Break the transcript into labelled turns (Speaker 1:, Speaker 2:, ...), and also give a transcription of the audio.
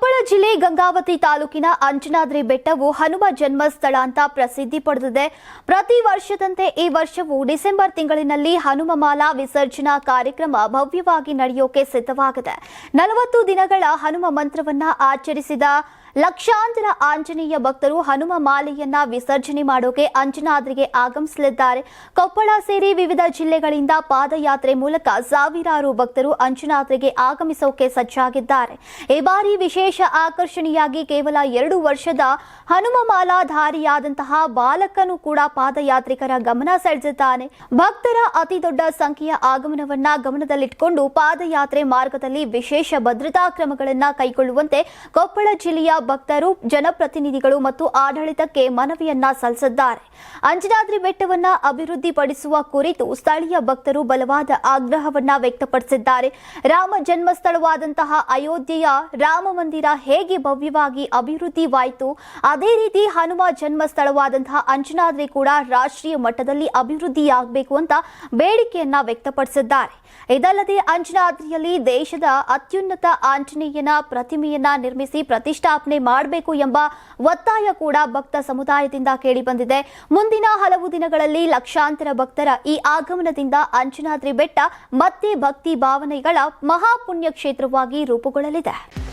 Speaker 1: അപ്പോൾ ಜಿಲ್ಲೆ ಗಂಗಾವತಿ ತಾಲೂಕಿನ ಅಂಜನಾದ್ರಿ ಬೆಟ್ಟವು ಹನುಮ ಜನ್ಮಸ್ಥಳ ಅಂತ ಪ್ರಸಿದ್ಧಿ ಪಡೆದಿದೆ. ಪ್ರತಿ ವರ್ಷದಂತೆ ಈ ವರ್ಷವೂ ಡಿಸೆಂಬರ್ ತಿಂಗಳಿನಲ್ಲಿ ಹನುಮಮಾಲಾ ವಿಸರ್ಜನಾ ಕಾರ್ಯಕ್ರಮ ಭವ್ಯವಾಗಿ ನಡೆಯೋಕೆ ಸಿದ್ಧವಾಗಿದೆ. ನಲವತ್ತು ದಿನಗಳ ಹನುಮ ಮಂತ್ರವನ್ನ ಆಚರಿಸಿದ ಲಕ್ಷಾಂತರ ಆಂಜನೇಯ ಭಕ್ತರು ಹನುಮ ಮಾಲೆಯನ್ನ ವಿಸರ್ಜನೆ ಮಾಡೋಕೆ ಅಂಜನಾದ್ರಿಗೆ ಆಗಮಿಸಲಿದ್ದಾರೆ. ಕೊಪ್ಪಳ ಸೇರಿ ವಿವಿಧ ಜಿಲ್ಲೆಗಳಿಂದ ಪಾದಯಾತ್ರೆ ಮೂಲಕ ಸಾವಿರಾರು ಭಕ್ತರು ಅಂಜನಾದ್ರಿಗೆ ಆಗಮಿಸೋಕೆ ಸಜ್ಜಾಗಿದ್ದಾರೆ. ಈ ಬಾರಿ ವಿಶೇಷ ಆಕರ್ಷಣೆಯಾಗಿ ಕೇವಲ ಎರಡು ವರ್ಷದ ಹನುಮಮಾಲಾಧಾರಿಯಾದಂತಹ ಬಾಲಕನು ಕೂಡ ಪಾದಯಾತ್ರಿಕರ ಗಮನ ಸೆಳೆದಿದ್ದಾನೆ. ಭಕ್ತರ ಅತಿ ದೊಡ್ಡ ಸಂಖ್ಯೆಯ ಆಗಮನವನ್ನ ಗಮನದಲ್ಲಿಟ್ಟುಕೊಂಡು ಪಾದಯಾತ್ರೆ ಮಾರ್ಗದಲ್ಲಿ ವಿಶೇಷ ಭದ್ರತಾ ಕ್ರಮಗಳನ್ನ ಕೈಗೊಳ್ಳುವಂತೆ ಕೊಪ್ಪಳ ಜಿಲ್ಲೆಯ ಭಕ್ತರು, ಜನಪ್ರತಿನಿಧಿಗಳು ಮತ್ತು ಆಡಳಿತಕ್ಕೆ ಮನವಿಯನ್ನ ಸಲ್ಲಿಸಿದ್ದಾರೆ. ಅಂಜನಾದ್ರಿ ಬೆಟ್ಟವನ್ನ ಅಭಿವೃದ್ಧಿಪಡಿಸುವ ಕುರಿತು ಸ್ಥಳೀಯ ಭಕ್ತರು ಬಲವಾದ ಆಗ್ರಹವನ್ನ ವ್ಯಕ್ತಪಡಿಸಿದ್ದಾರೆ. ರಾಮ ಜನ್ಮಸ್ಥಳವಾದಂತಹ ಅಯೋಧ್ಯೆಯ ರಾಮ ಮಂದಿರ ಹೇಗೆ ಭವ್ಯವಾಗಿ ಅಭಿವೃದ್ಧಿವಾಯಿತು? ಅದೇ ರೀತಿ ಹನುಮ ಜನ್ಮಸ್ಥಳವಾದಂತಹ ಅಂಜನಾದ್ರಿ ಕೂಡ ರಾಷ್ಟ್ರೀಯ ಮಟ್ಟದಲ್ಲಿ ಅಭಿವೃದ್ಧಿಯಾಗಬೇಕು ಅಂತ ಬೇಡಿಕೆಯನ್ನ ವ್ಯಕ್ತಪಡಿಸಿದ್ದಾರೆ. ಇದಲ್ಲದೆ ಅಂಜನಾದ್ರಿಯಲ್ಲಿ ದೇಶದ ಅತ್ಯುನ್ನತ ಆಂಜನೇಯನ ಪ್ರತಿಮೆಯನ್ನ ನಿರ್ಮಿಸಿ ಪ್ರತಿಷ್ಠಾಪನೆ ಮಾಡಬೇಕು ಎಂಬ ಒತ್ತಾಯ ಕೂಡ ಭಕ್ತ ಸಮುದಾಯದಿಂದ ಕೇಳಿಬಂದಿದೆ ಮುಂದಿನ ಹಲವು ದಿನಗಳಲ್ಲಿ ಲಕ್ಷಾಂತರ ಭಕ್ತರ ಈ ಆಗಮನದಿಂದ ಅಂಜನಾದ್ರಿ ಬೆಟ್ಟ ಮತ್ತೆ ಭಕ್ತಿ ಭಾವನೆಗಳ ಮಹಾಪುಣ್ಯ ಕ್ಷೇತ್ರವಾಗಿ ರೂಪುಗೊಳ್ಳಲಿದೆ.